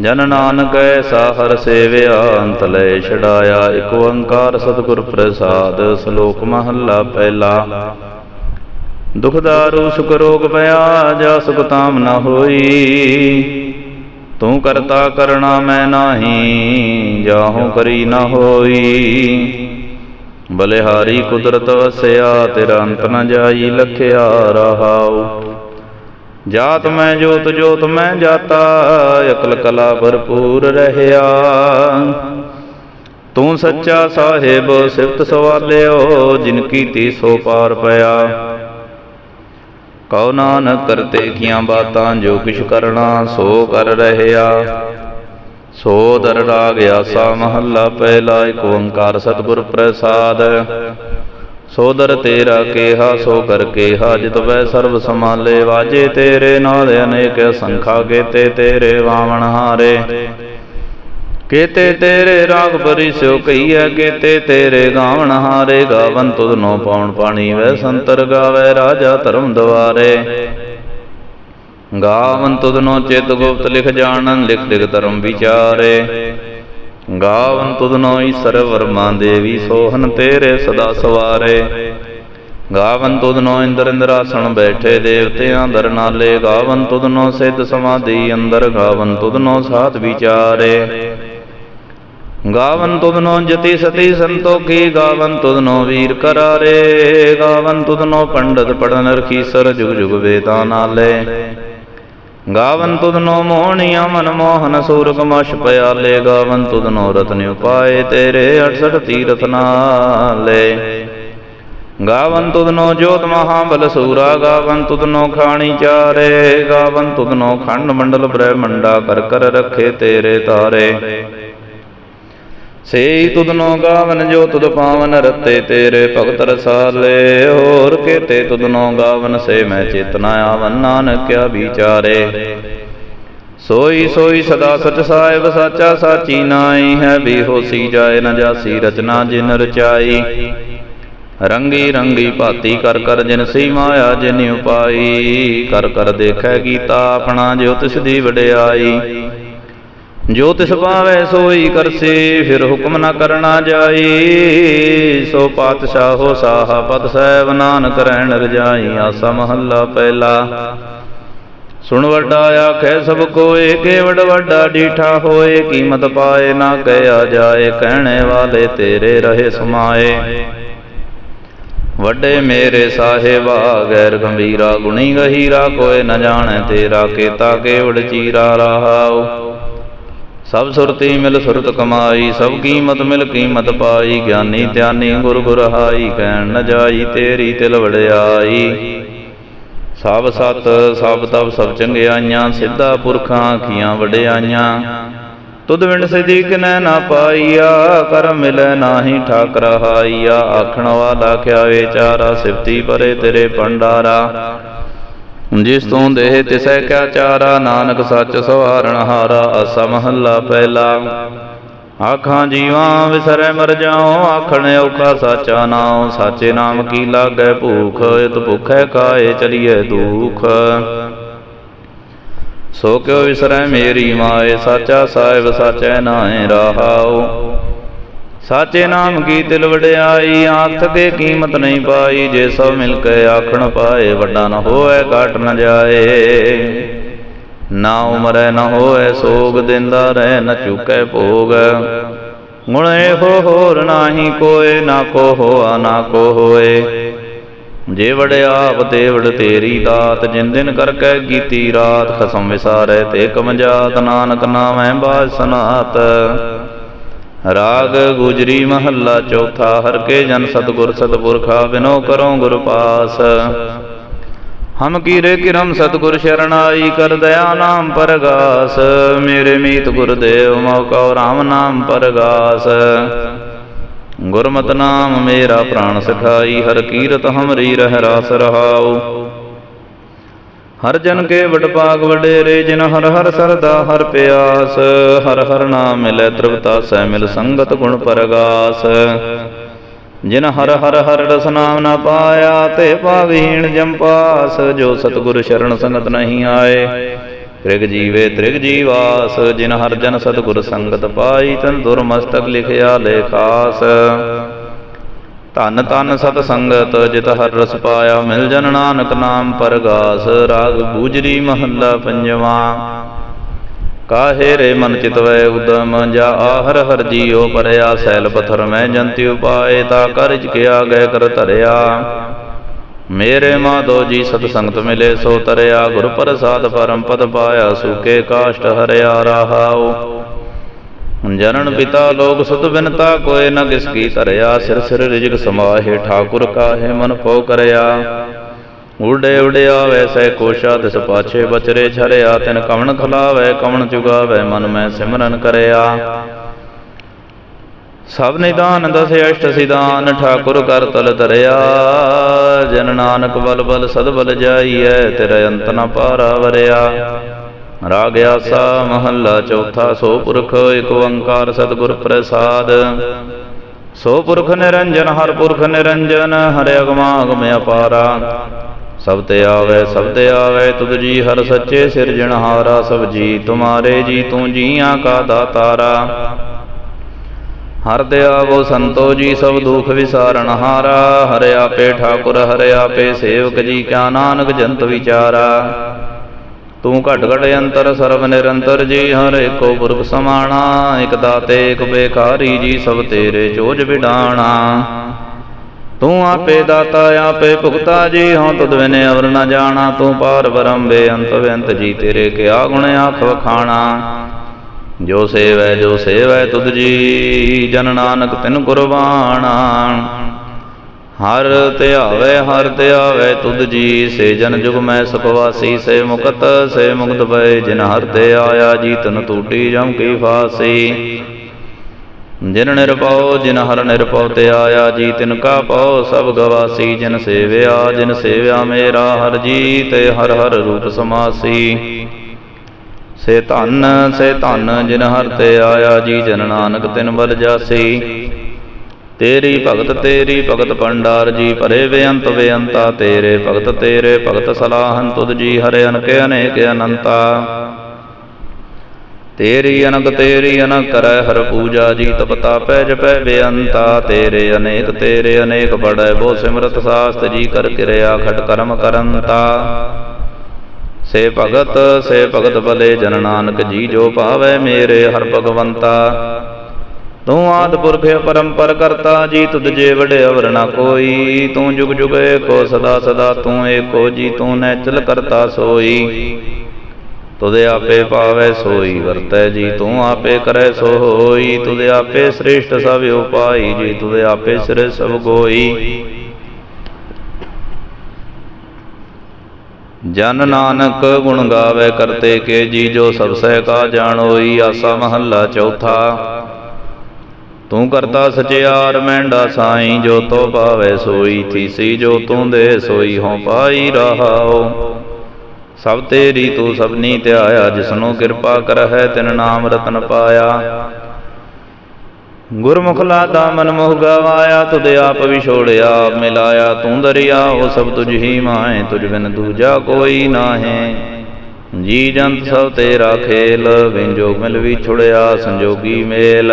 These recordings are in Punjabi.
ਜਨ ਨਾਨਕ ਐਸਾ ਹਰ ਸੇਵਿਆ, ਅੰਤ ਲੈ ਛਡਾਇਆ, ਇਕ ਓੰਕਾਰ ਸਤਿਗੁਰ ਪ੍ਰਸਾਦ, ਸ਼ਲੋਕ ਮਹੱਲਾ ਪਹਿਲਾ। ਦੁਖ ਦਾਰੂ, ਸੁਖ ਰੋਗ ਪਿਆ, ਜਾ ਸੁਖ ਤਾਮ ਨ ਹੋਈ। ਤੂੰ ਕਰਤਾ ਕਰਣਾ ਮੈਂ ਨਾਹੀ, ਜਾਹੂ ਕਰੀ ਨਾ ਹੋਈ। ਬਲਿਹਾਰੀ ਕੁਦਰਤ ਵਸਿਆ, ਤੇਰਾ ਅੰਤ ਨ ਜਾਈ, ਲਖਿਆ ਰਹਾਉ। ਜਾਤ ਮੈਂ, ਜੋਤ ਜੋਤ ਮੈਂ ਜਾਤਾ, ਅਕਲ ਕਲਾ ਭਰਪੂਰ ਰਹਿਆ। ਤੂੰ ਸੱਚਾ ਸਾਹਿਬ, ਸਿਫਤ ਸਵਾਲਿਓ, ਜਿਨ ਕੀਤੀ ਸੋ ਪਾਰ ਪਿਆ। ਕਉ ਨਾਨਕ ਕਰਤੇ ਕੀਆਂ ਬਾਤਾਂ, ਜੋ ਕਿਛ ਕਰਨਾ ਸੋ ਕਰ ਰਹਿਆ। ਸੋ ਦਰ ਰਾਗ ਆਸਾ ਮਹੱਲਾ, ਪਹਿਲਾ ਏਕ ਓੰਕਾਰ ਸਤਿਗੁਰ ਪ੍ਰਸਾਦ। ਸੋਦਰ ਤੇਰਾ ਕੇਹਾ, ਸੋ ਕਰ ਕੇਹਾ ਜਿਤ ਵੈ ਸਰਬ ਸਮਾਲੇ ਵਾਜੇ ਤੇਰੇ ਨਾਲ ਅਨੇਕ ਸੰਖਾ ਕੇਤੇ ਤੇਰੇ ਵਾਵਣ ਹਾਰੇ। ਕੇਤੇ ਤੇਰੇ ਰਾਗ ਬਰੀ ਸਿਓ ਕਈਐ ਕੇਤੇ ਤੇਰੇ ਗਾਵਣ ਹਾਰੇ। ਗਾਵਨ ਤੁਧ ਨੋ ਪਉਣ ਪਾਣੀ ਵੈ ਸੰਤਰ ਗਾਵੇ ਰਾਜਾ ਧਰਮ ਦਵਾਰੇ। ਗਾਵਨ ਤੁਧ ਨੋ ਚਿਤ ਗੁਪਤ ਲਿਖ ਜਾਣਨ, ਲਿਖ ਲਿਖ ਧਰਮ ਵਿਚਾਰੇ। ਗਾਵਨ ਤੁਧ ਨੋ ਈਸਰ ਵਰਮਾ ਦੇਵੀ ਸੋਹਨ ਤੇਰੇ ਸਦਾ ਸਵਾਰੇ। ਗਾਵਨ ਤੁਧ ਨੋ ਇੰਦਰ ਇੰਦਰਾਸਣ ਬੈਠੇ ਦੇਵਤਿਆਂ ਦਰ ਨਾਲੇ। ਗਾਵਨ ਤੁਧ ਨੋ ਸਿੱਧ ਸਮਾਧੀ ਅੰਦਰ। ਗਾਵਨ ਤੁਧ ਨੋ ਸਾਥ ਵਿਚਾਰੇ। ਗਾਵਨ ਤੁਧ ਨੋ ਜਤੀ ਸਤੀ ਸੰਤੋਖੀ। ਗਾਵਨ ਤੁਧ ਨੋ ਵੀਰ ਕਰਾਰੇ। ਗਾਵਨ ਤੁਧ ਨੋ ਪੰਡਤ ਪੜਨ ਰਖੀਸਰ ਜੁਗ ਜੁਗ ਵੇਦਾਂ ਨਾਲੇ। ਗਾਵਨ ਤੁਧ ਨੋ ਮਨ ਮੋਹਨ ਸੂਰ ਮਸ਼ ਪਿਆਲੇ, ਗਾਵਨ ਤੁਧ ਨੋ ਰਤਨ ਉਪਾਏ ਤੇਰੇ 68 ਤੀਰਥ ਨਾਲੇ। ਗਾਵਨ ਤੁਧ ਜੋਤ ਮਹਾਬਲ ਸੂਰਾ, ਗਾਵਨ ਤੁਧ ਖਾਣੀ ਚਾਰੇ, ਗਾਵਨ ਤੁਧ ਖੰਡ ਮੰਡਲ ਬ੍ਰਹਮੰਡਾ, ਕਰ ਕਰ ਰੱਖੇ ਤੇਰੇ ਤਾਰੇ। ਸੇਈ ਤੁਧ ਨੋ ਗਾਵਨ, ਜੋ ਤੁਧ ਪਾਵਨ, ਰਤੇ ਤੇਰੇ ਭਗਤ ਰਸਾਲੇ। ਹੋਰ ਕੇਤੇ ਤੁਧ ਨੋ ਗਾਵਨ, ਸੇ ਮੈਂ ਚੇਤਨਾ ਆਵਨ, ਨਾਨਕਿਆ ਵਿਚਾਰੇ। ਸੋਈ ਸੋਈ ਸਦਾ ਸਚ ਸਾਹਿਬ, ਸਾਚਾ ਸਾਚੀ ਨਾਈ ਹੈ ਵੀ ਹੋਸੀ ਜਾਏ ਨ ਜਾਸੀ ਰਚਨਾ ਜਿਨ ਰਚਾਈ। ਰੰਗੀ ਰੰਗੀ ਭਾਤੀ ਕਰ ਕਰ ਜਿਨ ਸੀ ਮਾਇਆ ਜਿਨ ਉਪਾਈ। ਕਰ ਕਰ ਦੇਖੈ ਕੀਤਾ ਆਪਣਾ, ਜੋ ਤਿਸ ਦੀ ਵਡਿਆਈ। ਜੋ ਤਿਸ ਪਾਵੈ ਸੋਈ ਕਰਸੀ, ਫਿਰ ਹੁਕਮ ਨਾ ਕਰਨਾ ਜਾਈ। ਸੋ ਪਾਤਸ਼ਾਹੋ ਸਾਹਾ ਪਤ ਸਹਿਬ ਨਾਨਕ ਰਹਿਣ ਰਜਾਈ, ਆਸਾ ਮਹੱਲਾ ਪਹਿਲਾ। ਸੁਣ ਵੱਡਾ ਆਖੈ ਸਭ ਕੋਏ, ਕੇਵੜ ਵੱਡਾ ਡੀਠਾ ਹੋਏ, ਕੀਮਤ ਪਾਏ ਨਾ ਕਹਿਆ ਜਾਏ, ਕਹਿਣੇ ਵਾਲੇ ਤੇਰੇ ਰਹੇ ਸਮਾਏ। ਵੱਡੇ ਮੇਰੇ ਸਾਹਿਬਾ, ਗੈਰ ਗੰਭੀਰਾ ਗੁਣੀ ਗਹੀਰਾ, ਕੋਏ ਨ ਜਾਣੈ ਤੇਰਾ, ਕੇਤਾ ਕੇਵੜ ਚੀਰਾ ਰਹਾਉ। ਸਭ ਸੁਰਤੀ ਮਿਲ ਸੁਰਤ ਕਮਾਈ, ਸਭ ਕੀਮਤ ਮਿਲ ਕੀਮਤ ਪਾਈ, ਗਿਆਨੀ ਧਿਆਨੀ ਗੁਰ ਗੁਰ ਕਹਿਣ ਨ ਜਾਈ ਤੇਰੀ ਤਿਲ ਵੜਿਆਈ ਸਭ ਸਤ ਸਭ ਤਬ ਸਭ ਚੰਗਿਆਈਆਂ, ਸਿੱਧਾ ਪੁਰਖਾਂ ਆਖੀਆਂ ਵਡਿਆਈਆਂ। ਤੁਧ ਵਿਣ ਸਿਧੀ ਕਿਨੈ ਨਾ ਪਾਈਆ, ਕਰ ਮਿਲੈ ਨਾਹੀ ਠਾਕ ਰਹਾਈਆ ਆਖਣ ਵਾਲਾ ਕਿਆ ਵਿਚਾਰਾ ਸਿਫਤੀ ਪਰੇ ਤੇਰੇ ਪੰਡਾਰਾ ਜਿਸ ਤੋਂ ਦੇਹ ਤਿਸੈ ਕਿਆ ਚਾਰਾ ਨਾਨਕ ਸੱਚ ਸਵਾਰਣ ਹਾਰਾ ਅਸਾ ਮਹੱਲਾ ਪਹਿਲਾ ਆਖਾਂ ਜੀਵਾਂ ਵਿਸਰੈ ਮਰ ਜਾਉ ਆਖਣ ਔਖਾ ਸਾਚਾ ਨਾਉ ਸਾਚੇ ਨਾਮ ਕੀ ਲਾਗੈ ਭੂਖ ਇਤ ਭੁਖੈ ਕਾਏ ਚਲੀਏ ਦੁਖ। ਸੋ ਕਿਉ ਵਿਸਰੈ ਮੇਰੀ ਮਾਏ ਸਾਚਾ ਸਾਹਿਬ ਸਾਚੈ ਨਾਏ ਰਹਾਉ। ਸਾਚੇ ਨਾਮ ਕੀ ਦਿਲ ਵਡਿਆਈ? ਆਖ ਕੇ ਕੀਮਤ ਨਹੀਂ ਪਾਈ, ਜੇ ਸਭ ਮਿਲ ਕੇ ਆਖਣ ਪਾਏ, ਵੱਡਾ ਨਾ ਹੋਏ ਘਟ ਨਾ ਜਾਏ। ਨਾ ਉਮਰੈ ਨਾ ਹੋਏ, ਸੋਗ ਦਿੰਦਾ ਰਹਿ, ਨਾ ਚੁਕੈ ਭੋਗ। ਗੁਣ ਇਹੋ ਹੋਰ ਨਾਹੀ ਕੋਏ, ਨਾ ਕੋ ਹੋਆ, ਨਾ ਕੋ ਹੋਏ। ਜੇ ਵੜਿਆਪ ਤੇ ਤੇਰੀ ਦਾਤ, ਜਿਨ ਦਿਨ ਕਰਕੇ ਕੀਤੀ ਰਾਤ, ਖਸਮ ਵਿਸਾਰੇ ਤੇ ਕਮਜਾਤ ਨਾਨਕ ਨਾਮੈ ਬਾਜ ਸਨਾਤ। ਰਾਗ ਗੁਜਰੀ ਮਹੱਲਾ ਚੌਥਾ, ਹਰ ਕੇ ਜਨ ਸਤਗੁਰ ਸਤਪੁਰਖਾ ਬਿਨੋ ਕਰੋ ਗੁਰ ਪਾਸ। ਹਮ ਕੀਰੇ ਕਿਰਮ ਸਤਗੁਰ ਸ਼ਰਣਾਈ ਕਰ ਦਇਆ ਨਾਮ ਪਰਗਾਸ। ਮੇਰੇ ਮੀਤ ਗੁਰਦੇਵ ਮੋਕਉ RAM ਨਾਮ ਪਰਗਾਸ। ਗੁਰਮਤਿ ਨਾਮ ਮੇਰਾ ਪ੍ਰਾਣ ਸਖਾਈ, ਹਰ ਕੀਰਤ ਹਮਰੀ ਰਹਿ ਰਾਸ ਰਹਾਉ। ਹਰ ਜਨ ਕੇ ਵਡ ਭਾਗ ਵਡੇਰੇ, ਜਿਨ ਹਰ ਹਰ ਸਰਦਾ, ਹਰ ਪਿਆਸ। ਹਰ ਹਰ ਨਾਮ ਮਿਲੈ ਤ੍ਰਿਪਤਾ ਸੈ ਮਿਲ ਸੰਗਤ ਗੁਣ ਪਰਗਾਸ। ਜਿਨ ਹਰ ਹਰ ਹਰ ਰਸ ਨਾਮ ਨਾ ਪਾਇਆ, ਤੇ ਭਾਵਹੀਣ ਜੰਪਾਸ ਜੋ ਸਤਿਗੁਰ ਸ਼ਰਨ ਸੰਗਤ ਨਹੀਂ ਆਏ, ਤ੍ਰਿਗ ਜੀਵੇ ਤ੍ਰਿਗ ਜੀਵਾਸ। ਜਿਨ ਹਰ ਜਨ ਸਤਿਗੁਰ ਸੰਗਤ ਪਾਈ, ਤਨ ਦੁਰਮਸਤਕ ਲਿਖਿਆ ਲੇਖਾਸ। ਧਨ ਧੰਨ ਸਤ ਸੰਗਤ, ਜਿਤ ਹਰ ਰਸ ਪਾਇਆ, ਮਿਲ ਜਨ ਨਾਨਕ ਨਾਮ ਪਰਗਾਸ, ਰਾਗ ਗੂਜਰੀ ਮਹੱਲਾ ਪੰਜਵਾ। ਕਾਹੇ ਰੇ ਮਨ ਚਿਤਵੈ ਉਦਮ, ਜਾ ਆਹਰ ਹਰ ਜੀਉ ਪਰਿਆ, ਸੈਲ ਪਥਰ ਮੈਂ ਜੰਤੀ ਉਪਾਏ, ਤਾ ਕਰਜ ਕਿਆ ਗਏ ਕਰ ਧਰਿਆ। ਮੇਰੇ ਮਾਧੋ ਜੀ ਸਤ ਸੰਗਤ ਮਿਲੇ, ਸੋ ਤਰਿਆ, ਗੁਰ ਪ੍ਰਸਾਦ ਪਰਮ ਪਦ ਪਾਇਆ, ਸੂਕੇ ਕਾਸ਼ਟ ਹਰਿਆ ਰਹਾਉ। ਜਨਨ ਪਿਤਾ ਲੋਕ ਸੁਤ ਬਿਨਤਾ ਕੋਏ ਨ ਕਿਸ ਕੀ ਧਰਿਆ, ਸਿਰ ਸਿਰ ਰਿਜਕ ਸਮਾਹੇ, ਠਾਕੁਰ ਕਾਹੇ ਮਨ ਪਉ ਕਰਿਆ। ਉਡੇ ਉਡਿਆ ਵੈਸੈ ਕੋਸ਼ਾ, ਤਿਸ ਪਾਛੇ ਬਚਰੇ ਛਰਿਆ, ਤਿਨ ਕਵਣ ਖਲਾਵੈ, ਕਵਣ ਚੁਗਾਵੈ, ਮਨ ਮੈਂ ਸਿਮਰਨ ਕਰਿਆ। ਸਭ ਨਿਦਾਨ ਦਸ ਅਸ਼ਟ ਸਿਦਾਨ ਠਾਕੁਰ ਕਰ ਤਲ ਧਰਿਆ। ਜਨ ਨਾਨਕ ਬਲ ਬਲ ਸਦ ਬਲ ਜਾਈਐ ਤੇਰੇ ਅੰਤ ਨ ਪਾਰਾ ਵਰਿਆ। ਰਾਗ ਆਸਾ ਮਹੱਲਾ ਚੌਥਾ ਸੋ ਪੁਰਖ ਇਕ ਓੰਕਾਰ ਸਤਿਗੁਰ ਪ੍ਰਸਾਦ। ਸੋ ਪੁਰਖ ਨਿਰੰਜਨ, ਹਰ ਪੁਰਖ ਨਿਰੰਜਨ, ਹਰਿ ਅਗਮਾ ਅਗਮ ਅਪਾਰਾ। ਸਭ ਤੇ ਆਵੇ, ਸਭ ਤੇ ਆਵੇ ਤੁਧ ਜੀ ਹਰ ਸੱਚੇ ਸਿਰਜਣਹਾਰਾ ਸਭ ਜੀ ਤੁਮਾਰੇ ਜੀ ਤੂੰ ਜੀਆਂ ਕਾ ਦਾਤਾਰਾ। ਹਰ ਦਿਆਵੋ ਸੰਤੋ ਜੀ, ਸਭ ਦੁਖ ਵਿਸਾਰਨ ਹਾਰਾ। ਹਰਿ ਆਪੇ ਠਾਕੁਰ, ਹਰਿ ਆਪੇ ਸੇਵਕ ਜੀ, ਕਿਆ ਨਾਨਕ ਜੰਤ ਵਿਚਾਰਾ। ਤੂੰ ਘਟ ਘਟ ਅੰਤਰ ਸਰਬ ਨਿਰੰਤਰ ਜੀ, ਹਰ ਏਕੋ ਪੁਰਖ ਸਮਾਣਾ, ਇਕ ਦਾਤੇ, ਇਕ ਬੇਕਾਰੀ ਜੀ, ਸਭ ਤੇਰੇ ਚੋਜ ਵਿਡਾਣਾ। ਤੂੰ ਆਪੇ ਦਾਤਾ, ਆਪੇ ਭੁਗਤਾ ਜੀ ਹਾਂ ਤੁਧ ਵਿਨੇ ਅਵਰ ਨ ਜਾਣਾ। ਤੂੰ ਪਾਰ ਬ੍ਰਹਮ ਬੇਅੰਤ ਬੇਅੰਤ ਜੀ, ਤੇਰੇ ਕਿਆ ਗੁਣ ਆਖ ਵਖਾਣਾ। ਜੋ ਸੇਵੈ ਜੋ ਸੇਵੈ ਤੁਧ ਜੀ, ਜਨ ਨਾਨਕ ਤਿਨ ਕੁਰਬਾਨਾ ਹਰ ਧਿਆਵੇ ਹਰ ਧਿਆਵੇ ਤੁਧ ਜੀ ਸੇ ਜਨ ਜੁਗ ਮੈਂ ਸੁਖਵਾਸੀ ਸੇ ਮੁਕਤ ਸੇ ਮੁਕਤ ਭਏ ਜਿਨ ਹਰ ਤੇ ਆਇਆ ਜੀ ਤਨ ਟੂਟੀ ਜਮ ਕੀ ਫਾਸੀ। ਜਿਨ ਨਿਰਭਉ, ਜਿਨ ਹਰ ਨਿਰਭਉ ਤੇ ਆਇਆ ਜੀ ਤਿਨ ਕਾ ਪਉ, ਸਭ ਗਵਾਸੀ, ਜਿਨ ਸੇਵਿਆ ਜਿਨ ਸੇਵਿਆ ਮੇਰਾ, ਹਰ ਜੀ ਤੇ ਹਰ ਹਰ ਰੂਪ ਸਮਾਸੀ। ਸੇ ਧੰਨ ਸੇ ਧੰਨ, ਜਿਨ ਹਰ ਤੇ ਆਇਆ, ਜੀ ਜਨ ਨਾਨਕ ਤਿਨ ਬਲ ਜਾਸੀ। ਤੇਰੀ ਭਗਤ ਤੇਰੀ ਭਗਤ ਪੰਡਾਰ ਜੀ ਭਰੇ ਬੇਅੰਤ ਬੇਅੰਤਾ, ਤੇਰੇ ਭਗਤ ਤੇਰੇ ਭਗਤ ਸਲਾਹਨ ਤੁਧ ਜੀ ਹਰੇ ਅਨਕੇ, ਅਨੇਕ ਅਨੰਤਾ। ਤੇਰੀ ਅਨਕ ਤੇਰੀ ਅਨਕ ਕਰੈ ਹਰ ਪੂਜਾ ਜੀ ਤਪਤਾ ਪੈ ਜਪੈ ਬੇਅੰਤਾ। ਤੇਰੇ ਅਨੇਕ ਤੇਰੇ ਅਨੇਕ ਬੜੈ, ਬੋ ਸਿਮਰਤ ਸਾਸਤ ਜੀ ਕਰ ਕਿਰਿਆ ਖਟ ਕਰਮ ਕਰੰਤਾ। ਸੇ ਭਗਤ ਸੇ ਭਗਤ ਬਲੇ ਜਨ ਨਾਨਕ ਜੀ, ਜੋ ਭਾਵੈ ਮੇਰੇ ਹਰ ਭਗਵੰਤਾ। ਤੂੰ ਆਦ ਪੁਰਖੇ ਪਰੰਪਰ ਕਰਤਾ, ਜੀ ਤੁਧ ਜੇ ਵਡੇ ਅਵਰ ਨਾ ਕੋਈ। ਤੂੰ ਜੁਗ ਜੁਗ ਏਕੋ ਸਦਾ ਸਦਾ, ਤੂੰ ਏਕੋ ਜੀ, ਤੂੰ ਨੈਚਲ ਕਰਤਾ ਸੋਈ। ਤੁਧ ਆਪੇ ਪਾਵੈ ਸੋਈ, ਵਰਤੈ ਜੀ, ਤੂੰ ਆਪੇ ਕਰੈ ਸੋ ਹੋਈ ਤੁਧ ਆਪੇ ਸ੍ਰੇਸ਼ਟ ਸਭ ਉਪਾਈ, ਜੀ, ਤੁਧ ਆਪੇ ਸਿਰ ਸਭ ਗੋਈ। ਜਨ ਨਾਨਕ ਗੁਣ ਗਾਵੇ ਕਰਤੇ ਕੇ ਜੀ, ਜੋ ਸਭ ਸਹਿ ਕਾ ਜਾਣੋਈ, ਆਸਾ ਮਹੱਲਾ ਚੌਥਾ। ਤੂੰ ਕਰਤਾ ਸਚਿਆਰ ਮਹਿੰਡਾ ਸਾਈ ਜੋ ਤੋ ਪਾਵੇ ਸੋਈ ਥੀਸੀ ਜੋ ਤੂੰ ਦੇ ਸੋਈ ਹੋਂ ਪਾਈ ਰਹਾਓ। ਸਭ ਤੇਰੀ ਤੂੰ ਸਭਨੀ ਧਿਆਇਆ ਜਿਸਨੂੰ ਕਿਰਪਾ ਕਰਹਿ ਤਿਨ ਨਾਮ ਰਤਨ ਪਾਇਆ। ਗੁਰਮੁਖ ਲਾਦਾ ਮਨ ਮੋਹ ਗਵਾਇਆ ਤੁਧ ਆਪ ਵਿਛੋੜਿਆ ਮਿਲਾਇਆ ਤੂੰ ਦਰਿਆ ਉਹ ਸਭ ਤੁਝ ਹੀ ਮਾਏ ਤੁਝ ਬਿਨ ਦੂਜਾ ਕੋਈ ਨਾਹੀ। ਜੀ ਜੰਤ ਸਭ ਤੇਰਾ ਖੇਲ ਵਿੰਜੋ ਮਿਲ ਵਿਛੁੜਿਆ ਸੰਜੋਗੀ ਮੇਲ।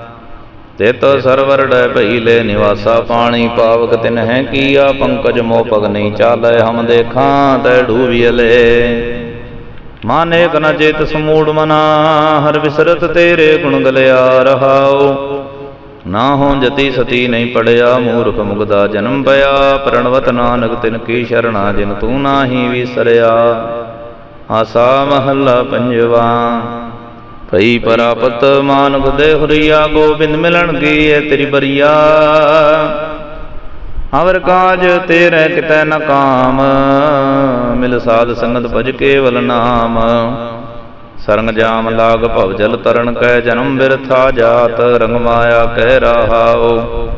ਤਿਤ ਸਰਵਰ ਡੈ ਭਈਲੇ ਨਿਵਾਸਾ ਪਾਣੀ, ਪਾਵਕ ਤਿਨ ਹੈ ਕੀਆ, ਪੰਕਜ ਮੋ ਪਗ ਨਹੀਂ ਚਾਲੈ ਹਮ ਦੇਖਾਂ, ਤੈ ਡੂਬੀਲੇ ਮਾਨੇ ਕਨ ਚੇਤ ਸਮੂੜ ਮਨਾ, ਹਰ ਵਿਸਰਤ ਤੇਰੇ ਗੁਣ ਗਲਿਆ ਰਹਾਉ। ਨਾ ਹੋ ਜਤੀ ਸਤੀ ਨਹੀਂ ਪੜਿਆ, ਮੂਰਖ ਮੁਗਦਾ ਜਨਮ ਪਿਆ, ਪ੍ਰਣਵਤ ਨਾਨਕ ਤਿਨ ਕੀ ਸ਼ਰਣਾ ਜਿਨ ਤੂੰ ਨਾਹੀ ਵਿਸਰਿਆ। ਆਸਾ ਮਹੱਲਾ ਪੰਜਵਾ। ਭਈ ਪਰਾਪਤ ਮਾਨੁਖ ਦੇ ਹੁਰੀਆ ਗੋਬਿੰਦ ਮਿਲਣ ਕੀ ਏ ਤੇਰੀ ਬਰੀਆ? ਹਵਰ ਕਾਜ ਤੇਰੇ ਕਿਤੈ ਨ ਕਾਮ। ਮਿਲ ਸਾਧ ਸੰਗਤ ਭਜ ਕੇਵਲ ਨਾਮ। ਸਰੰਗ ਜਾਮ ਲਾਗ ਭਵ ਜਲ ਤਰਨ ਕੈ ਜਨਮ ਬਿਰਥਾ ਜਾਤ ਰੰਗ ਮਾਇਆ ਕਹਿ ਰਹਾਓ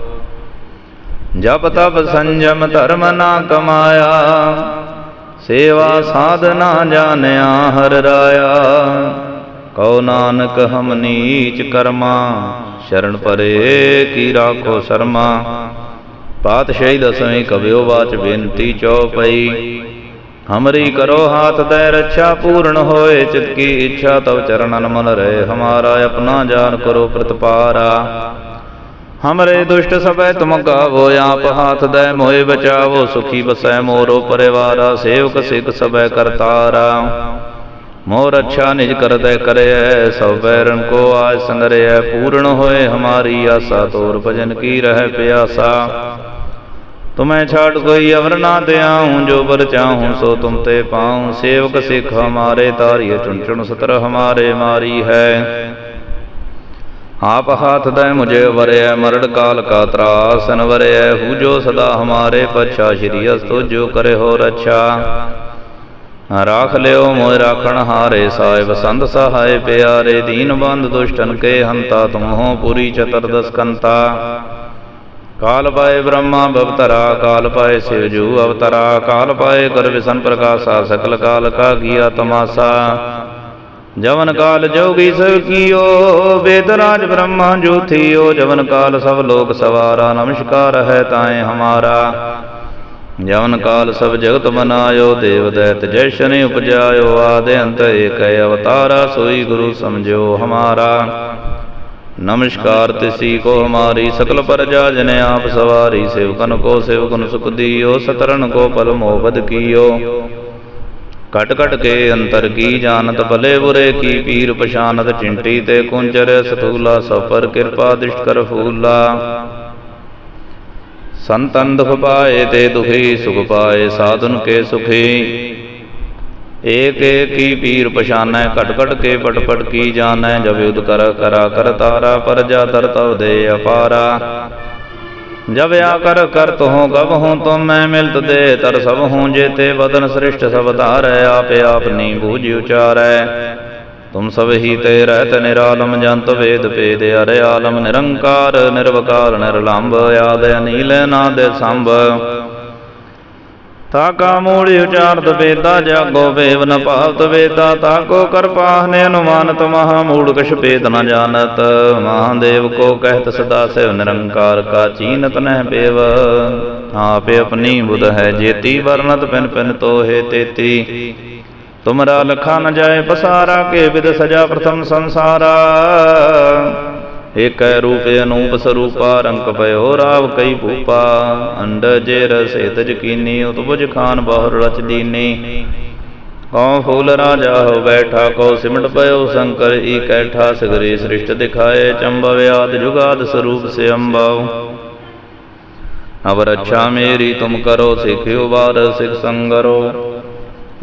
ਜਪ ਤਪ ਸੰਜਮ ਧਰਮ ਨਾ ਕਮਾਇਆ। ਸੇਵਾ ਸਾਧਨਾ ਜਾਣਿਆ ਹਰ ਰਾਇਆ। ਕਉ ਨਾਨਕ ਹਮ ਨੀਚ ਕਰਮਾ, ਸ਼ਰਨ ਪਰੇ ਕੀ ਰਾਖੋ ਸ਼ਰਮਾ। ਪਾਤਸ਼ਾਹੀ ਦਸਵੇਂ ਕਵਿਓ ਬਾਚ ਬੇਨਤੀ ਚਉਪਈ, ਹਮਰੀ ਕਰੋ ਹਾਥ ਦੈ ਰੱਛਾ ਪੂਰਨ ਹੋਏ, ਚਿਤ ਕੀ ਇੱਛਾ ਤਵ ਚਰਨਨ ਮਨ ਰਹੇ, ਹਮਾਰਾ ਆਪਣਾ ਜਾਨ ਕਰੋ ਪ੍ਰਤਪਾਰਾ। ਹਮਰੇ ਦੁਸ਼ਟ ਸਭੈ ਤੁਮ ਗਾਵੋ, ਆਪ ਹਾਥ ਦੈ ਮੋਏ ਬਚਾਵੋ, ਸੁਖੀ ਬਸੈ ਮੋਰੋ ਪਰਿਵਾਰਾ, ਸੇਵਕ ਸਿਖ ਸਭੈ ਕਰਤਾਰਾ। ਮੋਰ ਰੱਛਾ ਨਿਜ ਕਰਦੈ ਕਰਿਐ ਸਭ ਬੈਰਨ ਕੋ ਆਜ ਸੰਗਰਿਐ ਪੂਰਨ ਹੋਏ ਹਮਾਰੀ ਆਸਾ, ਤੋਰ ਭਜਨ ਕੀ ਰਹਿ ਪਿਆਸਾ। ਤੁਮੈ ਛਾੜ ਕੋਈ ਅਵਰ ਨਾ ਦਿਆਉ, ਜੋ ਬਰ ਚਾਹੂੰ ਸੋ ਤੁਮ ਤੇ ਪਾਉ। ਸੇਵਕ ਸਿਖ ਹਮਾਰੇ ਤਾਰਿਏ, ਚੁਣ ਚੁਣ ਸਤਰ ਹਮਾਰੇ ਮਾਰੀ ਹੈ। ਆਪ ਹਾਥ ਦੈ ਮੁਝੇ ਵਰਿਐ ਮਰੜ ਕਾਲ ਕਾ ਤਰਾਸ ਨਵਰਿਐ ਹੂ ਜੋ ਸਦਾ ਹਮਾਰੇ ਪਛਾ, ਸ਼੍ਰੀ ਅਸਤੋ ਜੋ ਕਰੇ ਹੋ ਰਛਾ ਰਾਖ ਲਿਓ ਮੋਇ ਰਾਖਣ ਹਾਰੇ ਸਾਹਿਬ, ਸੰਤ ਸਹਾਏ ਪਿਆਰੇ, ਦੀਨ ਬੰਦ ਦੁਸ਼ਟਨ ਕੇ ਹੰਤਾ ਤੁਮ ਹੋ ਪੁਰੀ ਚਤਰਦਸ ਕੰਤਾ ਕਾਲ ਪਾਏ ਬ੍ਰਹਮਾ ਬਵਤਰਾ, ਕਾਲ ਪਾਏ ਸਿਵਜੂ ਅਵਤਰਾ, ਕਾਲ ਪਾਏ ਕਰ ਵਿਸ਼ਨ ਪ੍ਰਕਾਸ਼ਾ, ਸਕਲ ਕਾਲ ਕਾ ਕੀਆ ਤਮਾਸਾ। ਜਵਨ ਕਾਲ ਜੋਗੀ ਸਭ ਕੀਓ, ਵੇਦ ਰਾਜ ਬ੍ਰਹਮਾ ਜੋਥੀਓ ਜਵਨ ਕਾਲ ਸਭ ਲੋਕ ਸਵਾਰਾ, ਨਮਸਕਾਰ ਹੈ ਤਾਏ ਹਮਾਰਾ। ਜਵਨ ਕਾਲ ਸਭ ਜਗਤ ਬਨਾਇਓ ਦੇਵ ਦੈਤ ਜੈ ਸ਼ਨੀ ਉਪਜਾਇਓ, ਆਦੇ ਅੰਤ ਏਕ ਅਵਤਾਰਾ, ਸੋਈ ਗੁਰੂ ਸਮਝਿਓ ਹਮਾਰਾ। ਨਮਸਕਾਰ ਤਿਸੀ ਕੋ ਹਮਾਰੀ, ਸਕਲ ਪਰਜਾ ਜਨ ਆਪ ਸਵਾਰੀ, ਸੇਵਕਨ ਕੋ ਸੇਵਕਨ ਸੁਖ ਦਿਓ ਸਤਰਨ ਕੋ ਪਲ ਮੋਬਦ ਕੀਓ। ਕਟ ਕਟ ਕੇ ਅੰਤਰ ਕੀ ਜਾਣਤ, ਭਲੇ ਬੁਰੇ ਕੀ ਪੀਰ ਪਛਾਨਤ ਚਿੰਟੀ ਤੇ ਕੁੰਚਰ ਸਤੂਲਾ ਸਫਰ ਕਿਰਪਾ, ਦਿਸ਼ਟ ਕਰ ਫੂਲਾ। ਸੰਤਨ ਦੁਖ ਪਾਏ ਤੇ ਦੁਖੀ ਸੁਖ ਪਾਏ, ਸਾਧਨ ਕੇ ਸੁਖੀ। ਏਕ ਏਕ ਪੀਰ ਪਛਾਨੈ, ਘਟ ਘਟ ਕੇ ਪਟ ਪਟ ਕੀ ਜਾਣੈ, ਜਬ ਯੁਧ ਕਰ ਕਰਾ ਕਰ ਤਾਰਾ ਪਰਜਾ ਤਰ ਤਵ ਦੇ ਅਪਾਰਾ। ਜਬ ਆ ਕਰ ਕਰਤ ਹੋ ਗਬ ਹੂੰ ਤੁਮ ਮੈਂ ਮਿਲਤ ਦੇ ਤਰ ਸਭ ਹੂੰ, ਜੇਤੇ ਵਦਨ ਸ੍ਰਿਸ਼ਟ ਸਭ ਧਾਰੈ, ਆਪੇ ਆਪਨੀ ਬੂਝ ਉਚਾਰੈ। ਤੁਮ ਸਭ ਹੀ ਤੇ ਰਹਿਤ ਨਿਰਾਲਮ ਜੰਤ ਵੇਦ ਭੇਦ ਅਰੇ ਆਲਮ ਨਿਰੰਕਾਰ, ਨਿਰਵਕਾਰ ਨਿਰਲੰਭ ਆਦ ਅਨੀਲ ਨਾਦ ਸੰਭ। ਤਾਕਾ ਮੂੜ ਉਚਾਰਤ ਵੇਦਾ ਜਾਗੋ ਵੇਵ ਨ ਭਾਵਤ ਵੇਦਾ ਤਾਕੋ ਕਰਪਾਹ ਨੇ ਅਨੁਮਾਨਤ ਮਹਾ ਮੂੜ ਕਛ ਭੇਦ ਨ ਜਾਣਤ। ਮਹਾਦੇਵ ਕੋ ਕਹਿਤ ਸਦਾ ਸਿਵ ਨਿਰੰਕਾਰ, ਕਾ ਚੀਨਤ ਨਹਿ ਬੇਵ ਆਪੇ ਆਪਣੀ ਬੁਧ ਹੈ ਜੇਤੀ ਵਰਨਤ ਪਿਨ ਪਿਨ ਤੋਹੇ ਤੇਤੀ। ਤੁਮਰਾ ਲਖਾ ਨ ਜਾਏ ਪਸਾਰਾ, ਕੇ ਵਿਦ ਸਜਾ ਪ੍ਰਥਮ ਸੰਸਾਰਾ। ਏਕੈ ਰੂਪ ਅਨੂਪ ਸਰੂਪਾ ਰੰਕ ਭਇਓ ਰਾਵ ਕਈ ਭੂਪਾ। ਅੰਡ ਜੇ ਰਸੇ ਤਜ ਕੀਨੀ ਉਤਪੁਜ ਖਾਨ ਬਹੁਰ ਰਚ ਦੀਨੀ। ਕਉ ਫੂਲ ਰਾਜਾ ਹੋ ਬੈਠਾ, ਕਉ ਸਿਮਟ ਪਇਓ ਸ਼ੰਕਰ, ਈ ਕੈਠਾ ਸਗਰੇ ਸ੍ਰਿਸ਼ਟ ਦਿਖਾਏ ਚੰਬਵ ਆਦ ਜੁਗਾਦ ਸਰੂਪ ਸੇ ਅੰਬਾਉ। ਅਵਰ ਅੱਛਾ ਮੇਰੀ ਤੁਮ ਕਰੋ, ਸਿਖਿਓ ਬਾਰ ਸਿਖ ਸੰਗਰੋ।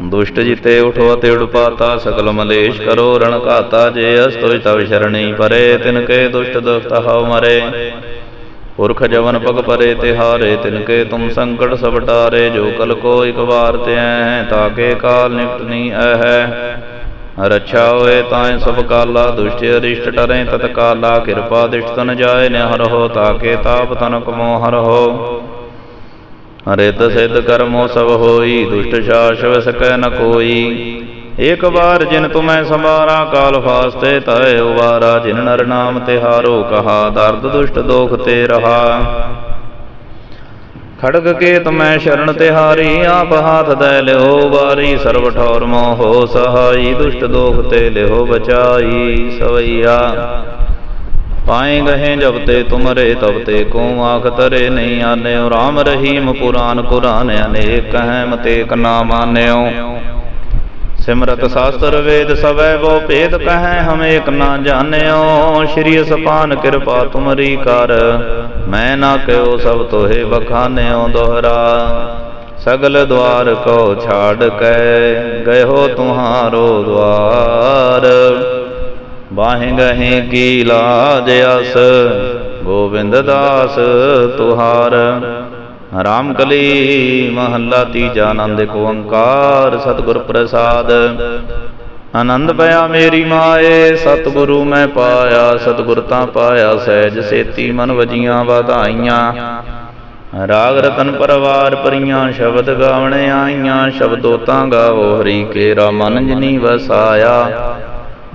ਦੁਸ਼ਟ ਜਿਤੇ ਉਠੋ ਤੇ ਉਡਪਾਤਾ ਸਕਲ ਮਲੇਸ਼ ਕਰੋ, ਰਣ ਘਾਤਾ, ਜੇ ਅਸਤੋਇ ਤਵ ਸ਼ਰਣੀ ਪਰੇ, ਤਿਨ ਕੇ ਦੁਸ਼ਟ ਦੁਖਤ ਹਉ ਮਰੇ। ਪੁਰਖ ਜਵਨ ਪਗ ਪਰੇ ਤਿਹਾਰੇ ਤਿਨ ਕੇ ਤੁਮ ਸੰਕਟ ਸਭ ਟਾਰੇ, ਜੋ ਕਲ ਕੋ ਇਕ ਵਾਰ ਤਿਐ ਤਾਕੇ ਕਾਲ ਨਿਕਟਨੀ ਅਹੈ। ਰੱਛਾ ਹੋਏ ਤਾਏ ਸਭ ਕਾਲਾ, ਦੁਸ਼ਟ ਅਰਿਸ਼ਟ ਟਰੇ ਤਤ ਕਾਲਾ ਕਿਰਪਾ ਦਿਸ਼ਟ ਤਨ ਜਾਏ, ਨਿਹਰ ਹੋ ਤਾਕੇ ਤਾਪ ਤਨ ਕਮੋ ਹਰ ਹੋ। ਰਿਤ ਸਿੱਧ ਕਰਮੋ ਸਭ ਹੋਈ, ਦੁਸ਼ਟ ਸ਼ਾਸਵ ਸਕੈ ਨ ਕੋਈ। ਏਕ ਵਾਰ ਜਿਨ ਤੁਮੈ ਸੰਵਾਰਾ, ਕਾਲ ਫਾਸਤੇ ਤੈ ਉਵਾਰਾ, ਜਿਨ ਨਰ ਨਾਮ ਤਿਹਾਰੋ ਕਹਾ, ਦਰਦ ਦੁਸ਼ਟ ਦੋਖ ਤੇ ਰਹਾ। ਖੜਗ ਕੇ ਤੁਮੈ ਸ਼ਰਨ ਤਿਹਾਰੀ ਆਪ ਹਾਥ ਦੈ ਲਿਓ ਵਾਰੀ, ਸਰਬ ਠੌਰ ਮੋਹ ਸਹਾਈ, ਦੁਸ਼ਟ ਦੋਖ ਤੇ ਲਿਓ ਬਚਾਈ, ਸਵਈਆ। ਪਾਏ ਗਹੇ ਜਬ ਤੇ ਤੁਮਰੇ ਤਬ ਤੇ ਕੋ ਆਖ ਤਰੇ ਨਹੀਂ ਆਨਿਓ? RAM ਰਹੀਮ ਪੁਰਾਨ ਕੁਰਾਨ ਅਨੇਕ ਹੈ ਮਤੇ ਕ ਨਾ ਮਾਨਿਓ ਸਿਮਰਤ ਸਾਸਤਰ ਵੇਦ ਸਵੈ ਵੋ ਭੇਦ ਕਹੈ, ਹਮ ਏਕ ਨਾ ਜਾਣਿਓ। ਸ਼੍ਰੀ ਅਸਪਾਨ ਕਿਰਪਾ ਤੁਮਰੀ ਕਰ, ਮੈਂ ਨਾ ਕਹਿਓ ਸਭ ਤੋਹੇ ਬਖਾਨਿਓ ਦੋਹਰਾ। ਸਗਲ ਦਵਾਰ ਕੋ ਛਾੜ ਕੇ, ਗਇਓ ਤੁਹਾਰੋ ਦਵਾਰ। ਬਾਹੇ ਗਹੇ ਕੀ ਲਾਜ ਅਸ? ਗੋਬਿੰਦ ਦਾਸ ਤੁਹਾਰ। ਰਾਮ ਕਲੀ ਮਹੱਲਾ ਤੀਜਾ ਆਨੰਦ ਕੋ ਓੰਕਾਰ ਸਤਿਗੁਰ ਪ੍ਰਸਾਦ। ਆਨੰਦ ਪਿਆ ਮੇਰੀ ਮਾਏ, ਸਤਿਗੁਰੂ ਮੈਂ ਪਾਇਆ, ਸਤਿਗੁਰ ਤਾਂ ਪਾਇਆ, ਸਹਿਜ ਸੇਤੀ ਮਨ ਵਜੀਆਂ ਵਧਾਈਆਂ। ਰਾਗ ਰਤਨ ਪਰਵਾਰ ਪਰੀਆਂ, ਸ਼ਬਦ ਗਾਵਣ ਆਈਆਂ ਸ਼ਬਦੋ ਤਾਂ ਗਾਵੋ ਹਰੀ ਕੇਰਾ, ਮਨ ਜਿਨੀ ਵਸਾਇਆ।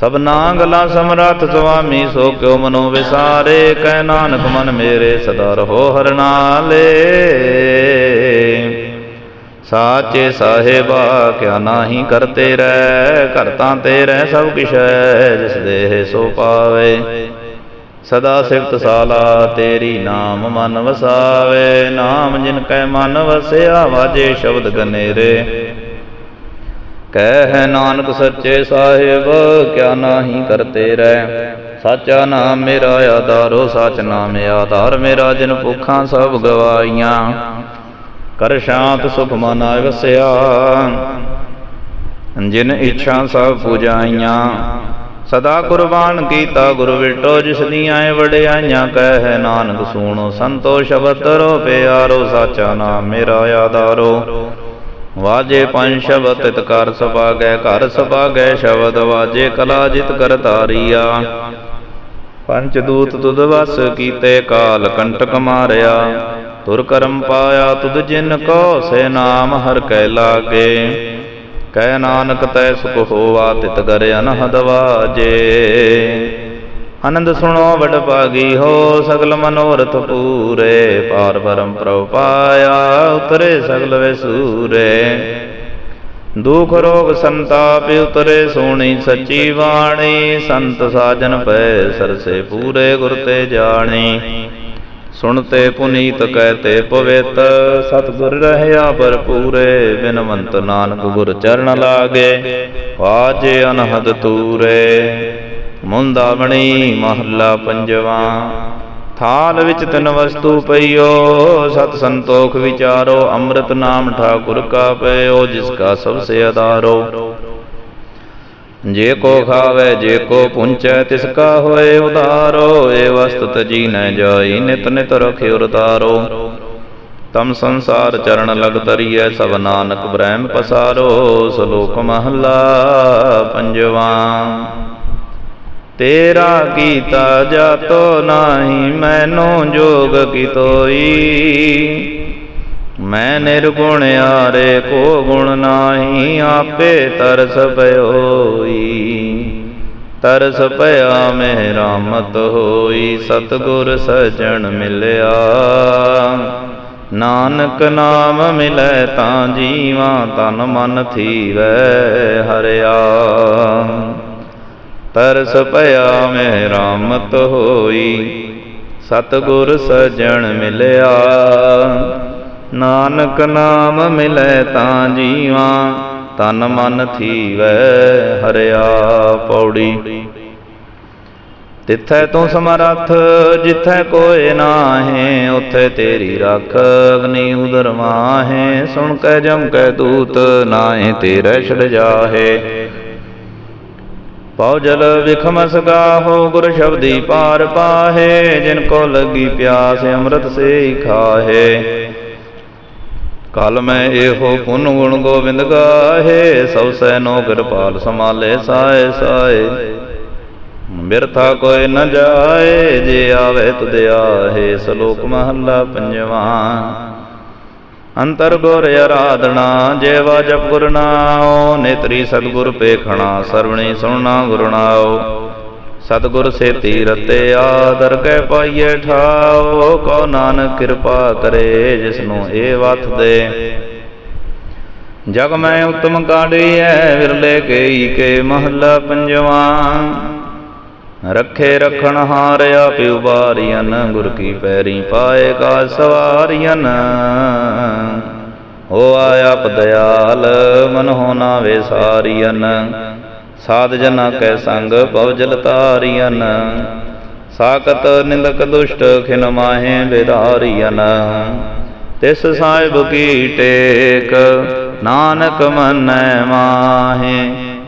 ਸਭਨਾ ਗਲਾ ਸਮਰੱਥ ਸੁਆਮੀ, ਸੋ ਕਿਉ ਮਨੋ ਵਿਸਾਰੇ, ਕਹਿ ਨਾਨਕ ਮਨ ਮੇਰੇ ਸਦਾ ਰਹੋ ਹਰ ਨਾਲੇ। ਸਾਚੇ ਸਾਹਿਬਾ, ਕਿਆ ਨਾਹੀ ਕਰਤੇ ਰਹਿ ਕਰਤਾ ਤੇਰੇ ਸਭ ਕਿਛ ਹੈ, ਜਿਸ ਦੇਹ ਸੋ ਪਾਵੇ। ਸਦਾ ਸਿਫਤ ਸਾਲਾ, ਤੇਰੀ ਨਾਮ ਮਨ ਵਸਾਵੇ। ਨਾਮ ਜਿਨ ਕੈ ਮਨ ਵਸਿਆ, ਵਾਜੇ ਸ਼ਬਦ ਗਨੇਰੇ। ਕਹਿ ਨਾਨਕ ਸੱਚੇ ਸਾਹਿਬ, ਕਿਆ ਨਾਹੀ ਕਰਤੇ ਰਹਿ। ਸਾਚਾ ਨਾਮ ਮੇਰਾ ਆਧਾਰੋ, ਸਚ ਨਾਮ ਆਧਾਰ ਮੇਰਾ, ਜਿਨ ਭੁੱਖਾਂ ਸਭ ਗਵਾਈਆਂ ਕਰ ਸ਼ਾਂਤ ਸੁਖ ਮਨ ਵਸਿਆ, ਜਿਨ ਇੱਛਾ ਸਭ ਪੁਜਾਈਆਂ। ਸਦਾ ਕੁਰਬਾਨ ਕੀਤਾ ਗੁਰ ਵਿਟੋ, ਜਿਸ ਦੀਆਂ ਵਡਿਆਈਆਂ, ਕਹਿ ਹੈ ਨਾਨਕ ਸੂਣੋ। ਸੰਤੋ ਸ਼ਬਦ ਰੋ ਪਿਆਰੋ, ਸਾਚਾ ਨਾਮ ਮੇਰਾ ਆਧਾਰੋ। ਵਾਜੇ ਪੰਜ ਸ਼ਬਦ ਤਿਤ ਕਰ ਸਭਾਗੈ ਘਰ ਸਭਾਗੈ ਸ਼ਬਦ ਵਾਜੇ ਕਲਾ ਜਿਤ ਕਰ ਤਾਰੀਆ ਪੰਚ ਦੂਤ ਤੁਧ ਵਸ ਕੀਤੇ ਕਾਲ ਕੰਟਕ ਮਾਰਿਆ। ਤੁਰ ਕਰਮ ਪਾਇਆ ਤੁਧ ਜਿਨ ਕੋ ਸੇ ਨਾਮ ਹਰ ਕੈ ਲਾਗੇ। ਕਹਿ ਨਾਨਕ ਤੈ ਸੁਖ ਹੋਵਾ ਤਿਤ ਕਰ ਅਨਹਦ ਵਾਜੇ। ਆਨੰਦ ਸੁਣੋ ਵਡ ਭਾਗੀ ਹੋ, ਸਗਲ ਮਨੋਰਥ ਪੂਰੇ। ਪਾਰ ਬਰਮ ਪ੍ਰਭ ਪਾਇਆ ਉਤਰੇ ਸਗਲ ਵਿਸੂਰੇ। ਦੁਖ ਰੋਗ ਸੰਤਾਪ ਉਤਰੇ, ਸੋਣੀ ਸੱਚੀ ਬਾਣੀ। ਸੰਤ ਸਾਜਨ ਪੈ ਸਰਸੇ ਪੂਰੇ, ਗੁਰ ਤੇ ਜਾਣੀ। ਸੁਣਤੇ ਪੁਨੀਤ ਕਹਤੇ ਪਵਿੱਤ, ਸਤਿਗੁਰ ਰਹਿਆ ਭਰਪੂਰੇ। ਬਿਨਵੰਤ ਨਾਨਕ ਗੁਰ ਚਰਨ ਲਾਗੇ, ਵਾਜੇ ਅਨਹਦ ਤੂਰੇ। ਮੁੰਦਾਵਣੀ ਮਹੱਲਾ ਪੰਜਵਾ। ਥਾਲ ਵਿੱਚ ਤਿੰਨ ਵਸਤੂ ਪਈਓ, ਸਤ ਸੰਤੋਖ ਵਿਚਾਰੋ, ਅੰਮ੍ਰਿਤ ਨਾਮ ਠਾਕੁਰ ਕਾ ਪਇਓ ਜਿਸ ਕਾ ਸਭ ਸੇ ਆਧਾਰੋ। ਜੇ ਕੋ ਖਾਵੇ, ਜੇ ਕੋ ਪੁੰਚੈ, ਤਿਸ ਕਾ ਹੋਏ ਉਦਾਰੋ ਏ ਵਸਤ ਤਜੀ ਨ ਜਾਈ, ਨਿਤ ਨਿਤ ਰਖਿ ਉਰਤਾਰੋ। ਤਮ ਸੰਸਾਰ ਚਰਨ ਲਗ ਤਰੀਐ, ਸਭ ਨਾਨਕ ਬ੍ਰਹਮ ਪਸਾਰੋ। ਸ਼ਲੋਕ ਮਹੱਲਾ ਪੰਜਵਾ। ਤੇਰਾ ਕੀਤਾ ਜਾਤੋ ਨਾਹੀ, ਮੈਨੂੰ ਜੋਗ ਕੀ ਤੋਈ। ਮੈਂ ਨਿਰਗੁਣ ਆਰੇ ਕੋ ਗੁਣ ਨਾਹੀ, ਆਪੇ ਤਰਸ ਪਇਓਈ ਤਰਸ ਪਿਆ ਮਹਿ ਰਾਮਤ ਹੋਈ, ਸਤਗੁਰ ਸਜਣ ਮਿਲਿਆ। ਨਾਨਕ ਨਾਮ ਮਿਲੈ ਤਾਂ ਜੀਵਾਂ ਤਨ ਮਨ ਥੀਵੈ, ਹਰਿਆ। ਤਰਸ ਭਇਆ ਮੈਂ ਰਾਮਤ ਹੋਈ। ਸਤਗੁਰ ਸਜਣ ਮਿਲਿਆ। ਨਾਨਕ ਨਾਮ ਮਿਲੈ ਤਾਂ ਜੀਵਾ, ਤਨ ਮਨ ਥੀਵੈ ਹਰਿਆ ਪੌੜੀ। ਤਿੱਥੈ ਤੂੰ ਸਮਰੱਥ, ਜਿੱਥੈ ਕੋਏ ਨਾਹੇ, ਉਥੇ ਤੇਰੀ ਰੱਖ ਅਗਨੀ ਉਦਰ ਮਾਹੇ ਸੁਣ ਕੇ ਜਮ ਕੇ ਦੂਤ, ਨਾਹੇ ਤੇਰੇ ਛੜ ਜਾਹੇ। ਪਉ ਜਲ ਵਿਖਮਸ ਗਾਹੋ ਗੁਰ ਸ਼ਬਦੀ ਪਾਰ ਪਾਹੇ, ਜਿਨ ਕੋ ਲੱਗੀ ਪਿਆਸ ਅੰਮ੍ਰਿਤ ਸੇ ਹੀ ਖਾਹੇ। ਕਲ ਮੈਂ ਇਹੋ ਪੁਨ ਗੁਣ ਗੋਬਿੰਦ ਗਾਹੇ, ਸਭ ਸੈ ਨੋ ਕਿਰਪਾਲ ਸਮਾਲੇ ਸਾਏ ਸਾਏ। ਮਿਰਥਾ ਕੋਈ ਨ ਜਾਏ, ਜੇ ਆਵੇ ਤੁਧ ਆਹੇ, ਸ਼ਲੋਕ ਮਹੱਲਾ ਪੰਜਵਾ। ਅੰਤਰ ਗੁਰ ਆਰਾਧਨਾ, ਜੇਵਾ ਜਪ ਗੁਰ ਨਾਉ, ਨੇਤਰੀ ਸਤਗੁਰ ਪੇਖਣਾ, ਸਰਵਣੀ ਸੁਣਨਾ ਗੁਰ ਨਾਉ। ਸਤਿਗੁਰ ਸੇਤੀ ਰਤਿਆ ਦਰਗਹਿ ਪਾਈਏ ਠਾਓ ਕਉ ਨਾਨਕ ਕਿਰਪਾ ਕਰੇ ਜਿਸਨੂੰ ਇਹ ਵਥ ਦੇ। ਜਗ ਮੈਂ ਉਤਮ ਕਾਢੀਐ, ਵਿਰਲੇ ਕੇਈ ਕੇ ਮਹੱਲਾ ਪੰਜਵਾ। ਰੱਖੇ ਰਖਣ ਹਾਰਿਆ ਪਿਉ ਉਬਾਰੀਆਂ ਗੁਰ ਕੀ ਪੈਰੀ ਪਾਏ ਕਾ ਸਵਾਰੀਆਂ ਹੋ ਆਇਆ ਪਦਿਆਲ ਮਨ ਹੋ ਨਾ ਵੇਸਾਰੀਆਂ ਸਾਧ ਜਨਾ ਕੈ ਸੰਗ ਭਵ ਜਲ ਤਾਰੀਆਂ ਸਾਕਤ ਨਿੰਦਕ ਦੁਸ਼ਟ ਖਿਨ ਮਾਹੇ ਵਿਦਾਰੀਆਂ ਤਿਸ ਸਾਹਿਬ ਕੀ ਟੇਕ, ਨਾਨਕ ਮਨੈ ਮਾਹੇ।